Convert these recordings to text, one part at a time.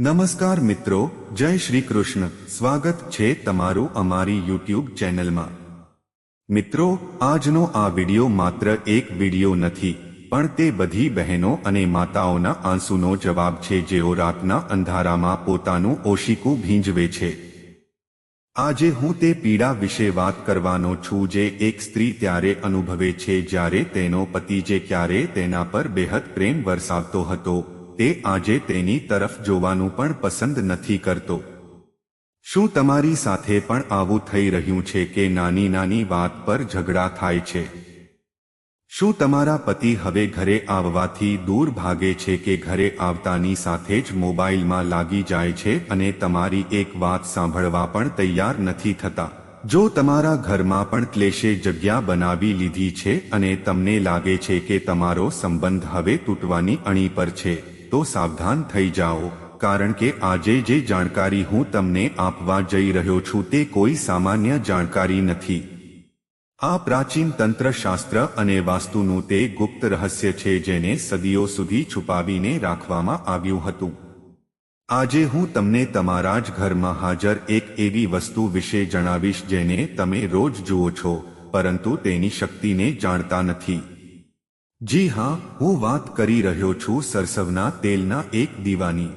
નમસ્કાર મિત્રો, જય શ્રી કૃષ્ણ. સ્વાગત છે તમારું અમારી યુટ્યુબ ચેનલમાં. મિત્રો, આજનો આ વિડિયો માત્ર એક વિડિયો નથી, પણ તે બધી બહેનો અને માતાઓના આંસુનો જવાબ છે જેઓ રાતના અંધારામાં પોતાનું ઓશિકું ભીંજવે છે. આજે હું તે પીડા વિશે વાત કરવાનો છું જે એક સ્ત્રી ત્યારે અનુભવે છે જ્યારે તેનો પતિ જે ક્યારે તેના પર બેહદ પ્રેમ વરસાવતો હતો. તે આજે તેની તરફ જોવાનું પણ પસંદ નથી કરતો. શું તમારી સાથે પણ આવું થઈ રહ્યું છે કે નાની નાની વાત પર ઝઘડા થાય છે? શું તમારા પતિ હવે ઘરે આવવાથી દૂર ભાગે છે કે ઘરે આવતાની સાથે જ મોબાઈલમાં લાગી જાય છે અને તમારી એક વાત સાંભળવા પણ તૈયાર નથી થતા? જો તમારા ઘરમાં પણ ક્લેશે જગ્યા બનાવી લીધી છે અને તમને લાગે છે કે તમારો સંબંધ હવે તૂટવાની અણી પર છે તો સાવધાન થઈ જાઓ, કારણ કે આજે જે જાણકારી હું તમને આપવા જઈ રહ્યો છું તે કોઈ સામાન્ય જાણકારી નથી. આ પ્રાચીન તંત્રશાસ્ત્ર અને વાસ્તુનું તે ગુપ્ત રહસ્ય છે જેને સદીઓ સુધી છુપાવીને રાખવામાં આવ્યું હતું. આજે હું તમને તમારા જ ઘરમાં હાજર એક એવી વસ્તુ વિશે જણાવીશ જેને તમે રોજ જુઓ છો, પરંતુ તેની શક્તિને જાણતા નથી. જી હા, હું વાત કરી રહ્યો છું સરસવના તેલના એક દીવાની.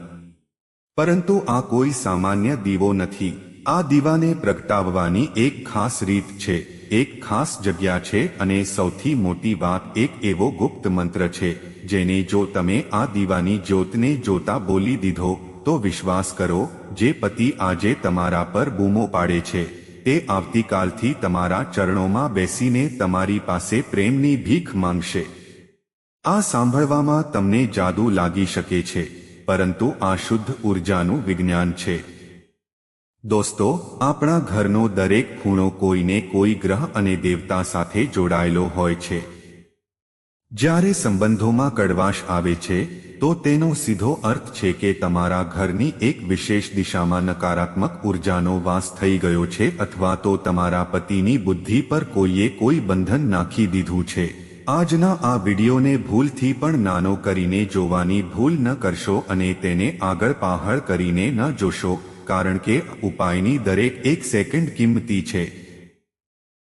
પરંતુ આ કોઈ સામાન્ય દીવો નથી. આ દીવાને પ્રગટાવવાની એક ખાસ રીત છે, એક ખાસ જગ્યા છે અને સૌથી મોટી વાત એક એવો ગુપ્ત મંત્ર છે, જેને જો તમે આ દીવાની જ્યોતને જોતા બોલી દીધો, તો વિશ્વાસ કરો, જે પતિ આજે તમારા પર બૂમો પાડે છે, તે આવતીકાલથી તમારા ચરણોમાં બેસીને તમારી પાસે પ્રેમની ભીખ માંગશે. આ સાંભળવામાં તમને જાદુ લાગી શકે છે, પરંતુ આ શુદ્ધ ઉર્જાનું વિજ્ઞાન છે. દોસ્તો, આપણા ઘરનો દરેક ખૂણો કોઈને કોઈ ગ્રહ અને દેવતા સાથે જોડાયેલો હોય છે. જ્યારે સંબંધોમાં કડવાશ આવે છે, તો તેનો સીધો અર્થ છે કે તમારા ઘરની એક વિશેષ દિશામાં નકારાત્મક ઉર્જાનો વાસ થઈ ગયો છે અથવા તો તમારા પતિની બુદ્ધિ પર કોઈએ કોઈ બંધન નાખી દીધું છે. આજના આ વિડીયોને ભૂલથી પણ નાનો કરીને જોવાની ભૂલ ન કરશો અને તેને આગળ પાહળ કરીને ન જોશો, કારણ કે ઉપાયની દરેક એક સેકન્ડ કિંમતી છે.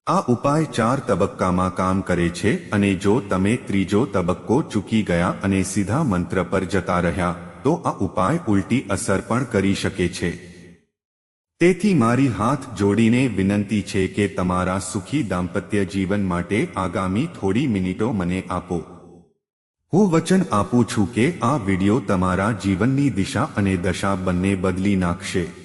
આ ઉપાય ચાર તબક્કામાં કામ કરે છે અને જો તમે ત્રીજો તબક્કો ચૂકી ગયા અને સીધા મંત્ર પર જતા રહ્યા, તો આ ઉપાય ઉલટી અસર પણ કરી શકે છે. તેથી મારી હાથ જોડીને વિનંતી છે કે તમારા સુખી દાંપત્ય જીવન માટે આગામી થોડી મિનિટો મને આપો. હું વચન આપું છું કે આ વિડિયો તમારા જીવનની દિશા અને દશા બંને બદલી નાખશે.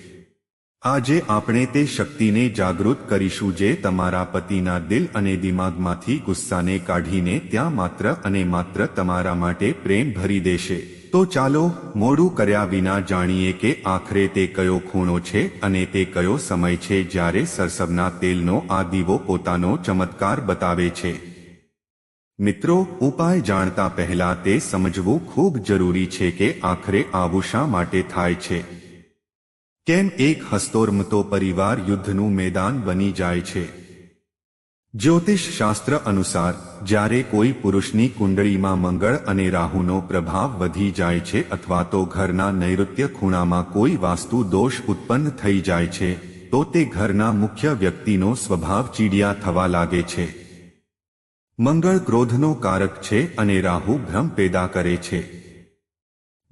આજે આપણે તે શક્તિને જાગૃત કરીશું જે તમારા પતિના દિલ અને દિમાગમાંથી ગુસ્સાને કાઢીને ત્યાં માત્ર અને માત્ર તમારા માટે પ્રેમ ભરી દેશે. તો ચાલો, મોડું કર્યા વિના જાણીએ કે આખરે તે કયો ખૂણો છે અને તે કયો સમય છે જ્યારે સરસવના તેલનો આ દીવો પોતાનો ચમત્કાર બતાવે છે. મિત્રો, ઉપાય જાણતા પહેલા તે સમજવું ખૂબ જરૂરી છે કે આખરે આવું શા માટે થાય છે? કેમ એક હસ્તોર્મતો પરિવાર યુદ્ધનું મેદાન બની જાય છે? જ્યોતિષ શાસ્ત્ર અનુસાર, જ્યારે કોઈ પુરુષની કુંડળીમાં મંગળ અને રાહુનો પ્રભાવ વધી જાય છે અથવા તો ઘરના નૈઋત્ય ખૂણામાં કોઈ વાસ્તુ દોષ ઉત્પન્ન થઈ જાય છે, તો તે ઘરના મુખ્ય વ્યક્તિનો સ્વભાવ ચીડિયા થવા લાગે છે. મંગળ ક્રોધનો કારક છે અને રાહુ ભ્રમ પેદા કરે છે.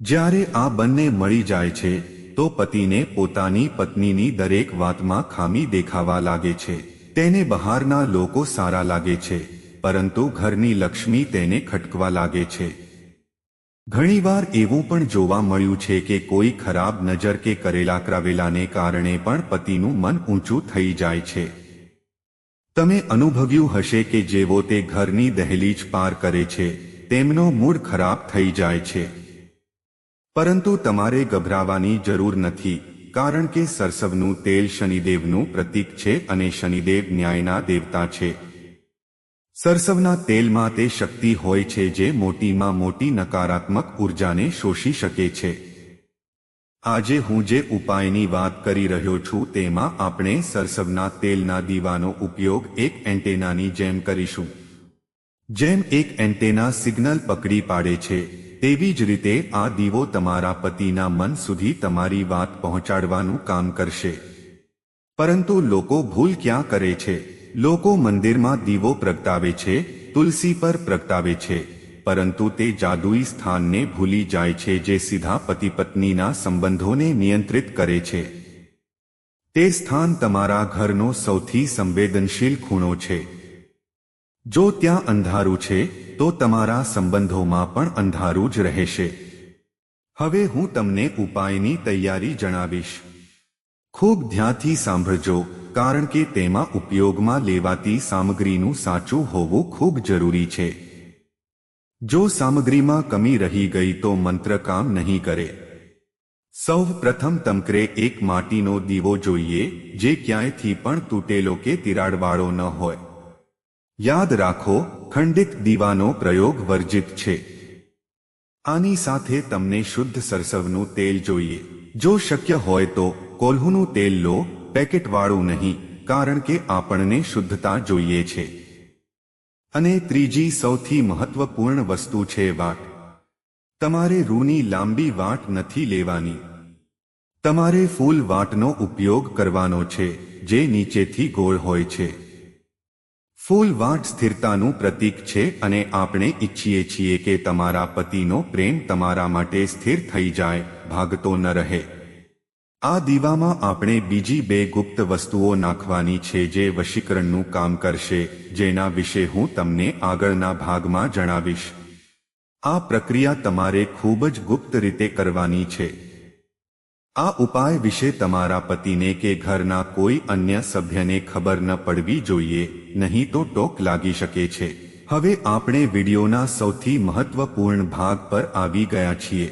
જ્યારે આ બંને મળી જાય છે તો પતિને પોતાની પત્નીની દરેક વાતમાં ખામી દેખાવા લાગે છે. તેને બહારના લોકો સારા લાગે છે, પરંતુ ઘરની લક્ષ્મી તેને ખટકવા લાગે છે. ઘણીવાર એવું પણ જોવા મળ્યું છે કે કોઈ ખરાબ નજર કે કરેલા કરાવેલાને કારણે પણ પતિનું મન ઊંચું થઈ જાય છે. તમે અનુભવ્યું હશે કે જેવો તે ઘરની દહેલીજ પાર કરે છે, તેમનો મૂડ ખરાબ થઈ જાય છે. પરંતુ તમારે ગભરાવાની જરૂર નથી, કારણ કે સરસવનું તેલ શનિદેવનું પ્રતીક છે અને શનિદેવ ન્યાયના દેવતા છે. સરસવના તેલમાં તે શક્તિ હોય છે જે મોટીમાં મોટી નકારાત્મક ઉર્જાને શોષી શકે છે. આજે હું જે ઉપાયની વાત કરી રહ્યો છું તેમાં આપણે સરસવના તેલના દીવાનો ઉપયોગ એક એન્ટેનાની જેમ કરીશું. જેમ એક એન્ટેના સિગ્નલ પકડી પાડે છે તેવી જ રીતે આ દીવો તમારા પતિના મન સુધી તમારી વાત પહોંચાડવાનું કામ કરશે. પરંતુ લોકો ભૂલ ક્યાં કરે છે? લોકો મંદિરમાં દીવો પ્રગટાવે છે, તુલસી પર પ્રગટાવે છે, પરંતુ તે જાદુઈ સ્થાનને ભૂલી જાય છે જે સીધા પતિ પત્નીના સંબંધોને નિયંત્રિત કરે છે. તે સ્થાન તમારા ઘરનો સૌથી સંવેદનશીલ ખૂણો છે. જો ત્યાં અંધારું છે, તો તમારા સંબંધોમાં પણ અંધારું જ રહેશે. હવે હું તમને ઉપાયની તૈયારી જણાવીશ. ખૂબ ધ્યાનથી સાંભળજો, કારણ કે તેમાં ઉપયોગમાં લેવાતી સામગ્રીનું સાચું હોવું ખૂબ જરૂરી છે. જો સામગ્રીમાં કમી રહી ગઈ તો મંત્ર કામ નહીં કરે. સૌ પ્રથમ તમકરે એક માટીનો દીવો જોઈએ, જે ક્યાંયથી પણ તૂટેલો કે તિરાડવાળો ન હોય. યાદ રાખો, ખંડિત દીવાનો પ્રયોગ વર્જિત છે. આની સાથે તમને શુદ્ધ સરસવનું તેલ જોઈએ. જો શક્ય હોય તો કોલ્હુનું તેલ લો, પેકેટવાળું નહીં, કારણ કે આપણને શુદ્ધતા જોઈએ છે. અને ત્રીજી સૌથી મહત્વપૂર્ણ વસ્તુ છે વાટ. તમારે રૂની લાંબી વાટ નથી લેવાની. તમારે ફૂલ વાટનો ઉપયોગ કરવાનો છે, જે નીચેથી ગોળ હોય છે. ફૂલ વાટ સ્થિરતાનું પ્રતીક છે અને આપણે ઈચ્છીએ છીએ કે તમારા પતિનો પ્રેમ તમારા માટે સ્થિર થઈ જાય, ભાગતો ન રહે. આ દીવામાં આપણે બીજી બે ગુપ્ત વસ્તુઓ નાખવાની છે જે વશીકરણનું કામ કરશે, જેના વિશે હું તમને આગળના ભાગમાં જણાવીશ. આ પ્રક્રિયા તમારે ખૂબ જ ગુપ્ત રીતે કરવાની છે. આ ઉપાય વિશે તમારા પતિને કે ઘરના કોઈ અન્ય સભ્યને ખબર ન પડવી જોઈએ, નહીં તો ટોક લાગી શકે છે. હવે આપણે વિડીયોના સૌથી મહત્વપૂર્ણ ભાગ પર આવી ગયા છીએ.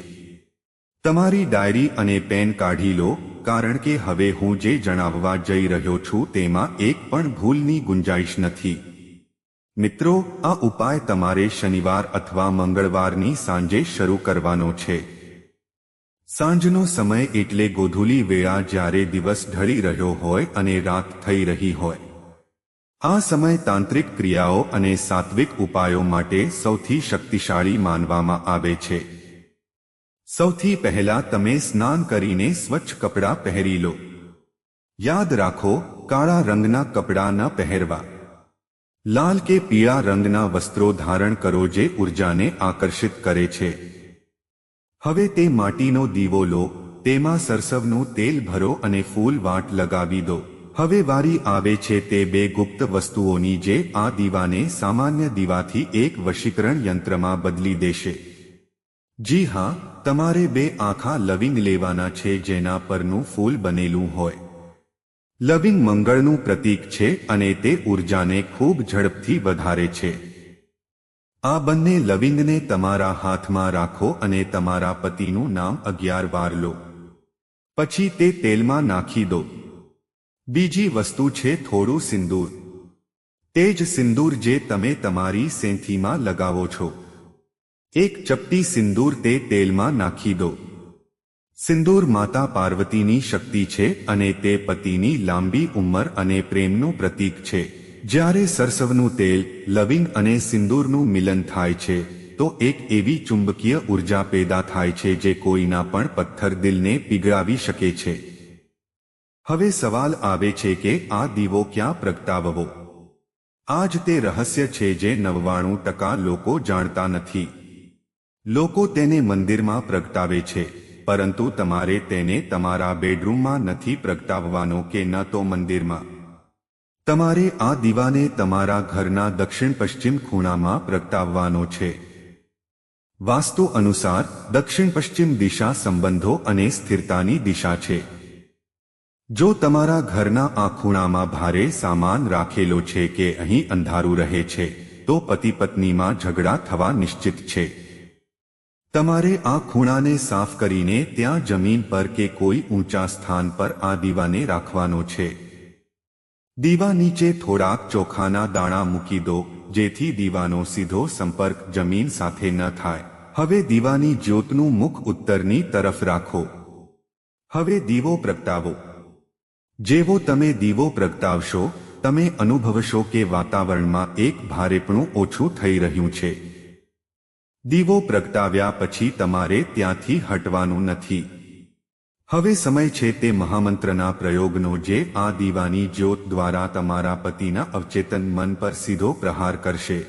તમારી ડાયરી અને પેન કાઢી લો, કારણ કે હવે હું જે જણાવવા જઈ રહ્યો છું તેમાં એક પણ ભૂલની ગુંજાઈશ નથી. મિત્રો, આ ઉપાય તમારે શનિવાર અથવા મંગળવારની સાંજે શરૂ કરવાનો છે. સાંજનો સમય એટલે ગોધૂલી વેળા જ્યારે દિવસ ઢળી રહ્યો હોય અને રાત થઈ રહી હોય. આ સમય તાંત્રિક ક્રિયાઓ અને સાત્વિક ઉપાયો માટે સૌથી શક્તિશાળી માનવામાં આવે છે. સૌથી પહેલા તમે સ્નાન કરીને સ્વચ્છ કપડાં પહેરી લો. યાદ રાખો, કાળા રંગના કપડાં ન પહેરવા. લાલ કે પીળા રંગના વસ્ત્રો ધારણ કરો જે ઉર્જાને આકર્ષિત કરે છે. હવે તે માટીનો દીવો લો, તેમાં સરસવનું તેલ ભરો અને ફૂલ વાટ લગાવી દો. હવે વારી આવે છે તે બે ગુપ્ત વસ્તુઓની જે આ દીવાને સામાન્ય દીવાથી એક વશીકરણ યંત્રમાં બદલી દેશે. જી હા, તમારે બે આખા લવિંગ લેવાના છે જેના પરનું ફૂલ બનેલું હોય. લવિંગ મંગળનું પ્રતીક છે અને તે ઉર્જાને ખૂબ ઝડપથી વધારે છે. આ બંને લવિંગને તમારા હાથમાં રાખો અને તમારા પતિનું નામ અગિયાર વાર લો. પછી તે તેલમાં નાખી દો. બીજી વસ્તુ છે થોડું સિંદૂર. તે જ સિંદૂર જે તમે તમારી સેંથીમાં લગાવો છો. એક ચપટી સિંદૂર તે તેલમાં નાખી દો. સિંદૂર માતા પાર્વતીની શક્તિ છે અને તે પતિની લાંબી ઉંમર અને પ્રેમનું પ્રતીક છે. જ્યારે સરસવનું તેલ, લવિંગ અને સિંદૂરનું મિલન થાય છે, તો એક એવી ચુંબકીય ઊર્જા પેદા થાય છે જે કોઈના પણ પથ્થર દિલને પીગળાવી શકે છે. હવે સવાલ આવે છે કે આ દીવો ક્યાં પ્રગટાવવો? આ જ તે રહસ્ય છે જે નવ્વાણું ટકા લોકો જાણતા નથી. લોકો તેને મંદિરમાં પ્રગટાવે છે, પરંતુ તમારે તેને તમારા બેડરૂમમાં નથી પ્રગટાવવાનો કે ન તો મંદિરમાં. તમારે આ દીવાને તમારા ઘરના દક્ષિણ પશ્ચિમ ખૂણામાં પ્રગટાવવાનો છે. વાસ્તુ અનુસાર દક્ષિણ પશ્ચિમ દિશા સંબંધો અને સ્થિરતાની દિશા છે. જો તમારા ઘરના આ ખૂણામાં ભારે સામાન રાખેલો છે કે અહીં અંધારું રહે છે, તો પતિ પત્નીમાં ઝઘડા થવા નિશ્ચિત છે. તમારે આ ખૂણાને સાફ કરીને ત્યાં જમીન પર કે કોઈ ઊંચા સ્થાન પર આ દીવાને રાખવાનો છે. દીવા નીચે થોડાક ચોખાના દાણા મૂકી દો, જેથી દીવાનો સીધો સંપર્ક જમીન સાથે ન થાય. હવે દીવાની જ્યોતનું મુખ ઉત્તરની તરફ રાખો. હવે દીવો પ્રગટાવો. જેવો તમે દીવો પ્રગટાવશો, તમે અનુભવશો કે વાતાવરણમાં એક ભારેપણું ઓછું થઈ રહ્યું છે. દીવો પ્રગટાવ્યા પછી તમારે ત્યાંથી હટવાનું નથી. હવે સમય છે તે મહામંત્રના પ્રયોગનો જે આ દીવાની જ્યોત દ્વારા તમારા પતિના અવચેતન મન પર સીધો પ્રહાર કરશે.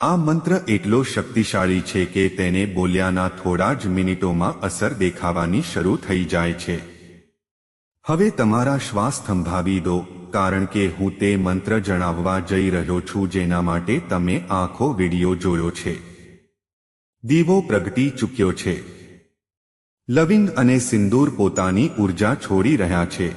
આ મંત્ર એટલો શક્તિશાળી છે કે તેને બોલ્યાના થોડા જ મિનિટોમાં અસર દેખાવાની શરૂ થઈ જાય છે. હવે તમારા શ્વાસ થંભાવી દો, કારણ કે હું તે મંત્ર જણાવવા જઈ રહ્યો છું જેના માટે તમે આખો વિડિયો જોયો છે. દીવો પ્રગટી ચૂક્યો છે. લવિંગ અને સિંદૂર પોતાની ઊર્જા છોડી રહ્યા છે.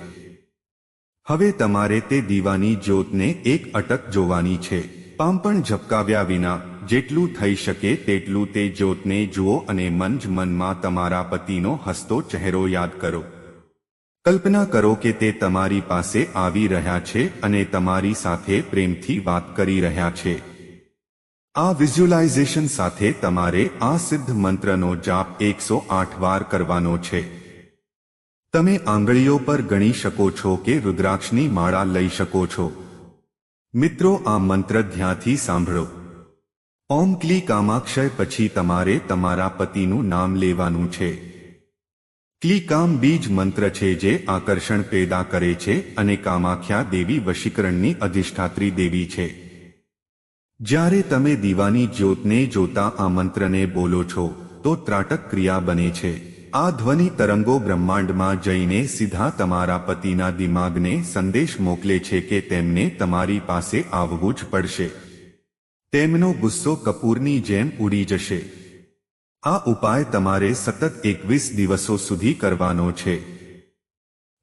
હવે તમારે તે દીવાની જ્યોતને એક અટક જોવાની છે. પામ પણ ઝબકાવ્યા વિના, જેટલું થઈ શકે તેટલું તે જ્યોતને જુઓ અને મન જ મનમાં તમારા પતિનો હસતો ચહેરો યાદ કરો. કલ્પના કરો કે તે તમારી પાસે આવી રહ્યા છે અને તમારી સાથે પ્રેમથી વાત કરી રહ્યા છે. આ વિઝ્યુલાઇઝેશન સાથે તમારે આ સિદ્ધ મંત્રનો જાપ એકસો આઠ વાર કરવાનો છે. તમે આંગળીઓ પર ગણી શકો છો કે રુદ્રાક્ષની માળા લઈ શકો છો. મિત્રો, આ મંત્ર ધ્યાનથી સાંભળો. ઓમ ક્લી કામાક્ષય પછી તમારે તમારા પતિનું નામ લેવાનું છે. ક્લી કામ બીજ મંત્ર છે જે આકર્ષણ પેદા કરે છે અને કામાખ્યા દેવી વશીકરણની અધિષ્ઠાત્રી દેવી છે. જ્યારે તમે દીવાની જ્યોતને જોતા આ મંત્રને બોલો છો, તો ત્રાટક ક્રિયા બને છે. આ ધ્વનિ તરંગો બ્રહ્માંડમાં જઈને સીધા તમારા પતિના દિમાગને સંદેશ મોકલે છે કે તેમને તમારી પાસે આવવું જ પડશે. તેમનો ગુસ્સો કપૂરની જેમ ઉડી જશે. આ ઉપાય તમારે સતત એકવીસ દિવસો સુધી કરવાનો છે.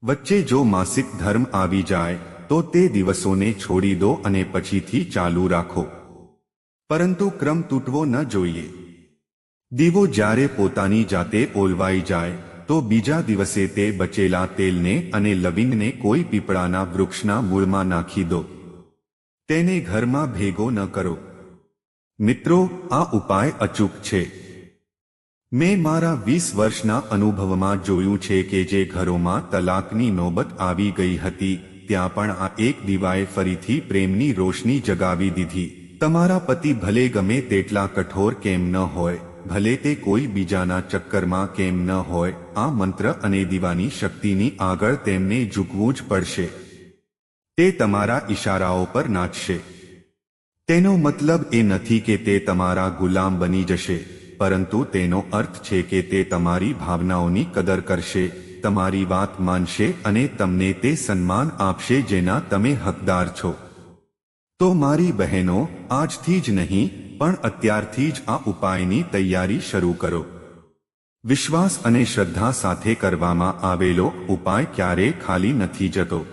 વચ્ચે જો માસિક ધર્મ આવી જાય, તો તે દિવસોને છોડી દો અને પછીથી ચાલુ રાખો. પરંતુ ક્રમ તૂટવો ન જોઈએ. દીવો જ્યારે પોતાની જાતે ઓલવાઈ જાય, તો બીજા દિવસે તે બચેલા તેલને અને લવિંગને કોઈ પીપળાના વૃક્ષના મૂળમાં નાખી દો. તેને ઘરમાં ભેગો ન કરો. મિત્રો, આ ઉપાય અચૂક છે. મેં મારા વીસ વર્ષના અનુભવમાં જોયું છે કે જે ઘરોમાં તલાકની નોબત આવી ગઈ હતી, ત્યાં પણ આ એક દીવાએ ફરીથી પ્રેમની રોશની જગાવી દીધી. તમારા પતિ ભલે ગમે તેટલા કઠોર કેમ ન હોય, ભલે તે કોઈ બીજાના ચક્કરમાં કેમ ન હોય, આ મંત્ર અને દીવાની શક્તિની આગળ તેમને ઝૂકવું જ પડશે. તે તમારા ઈશારાઓ પર નાચશે. તેનો મતલબ એ નથી કે તે તમારા ગુલામ બની જશે, પરંતુ તેનો અર્થ છે કે તે તમારી ભાવનાઓની કદર કરશે, તમારી વાત માનશે અને તમને તે સન્માન આપશે જેના તમે હકદાર છો. તો મારી બહેનો, આજથી જ નહીં, પણ અત્યારથી જ આ ઉપાયની તૈયારી શરૂ કરો. વિશ્વાસ અને શ્રદ્ધા સાથે કરવામાં આવેલો ઉપાય ક્યારેય ખાલી નથી જતો.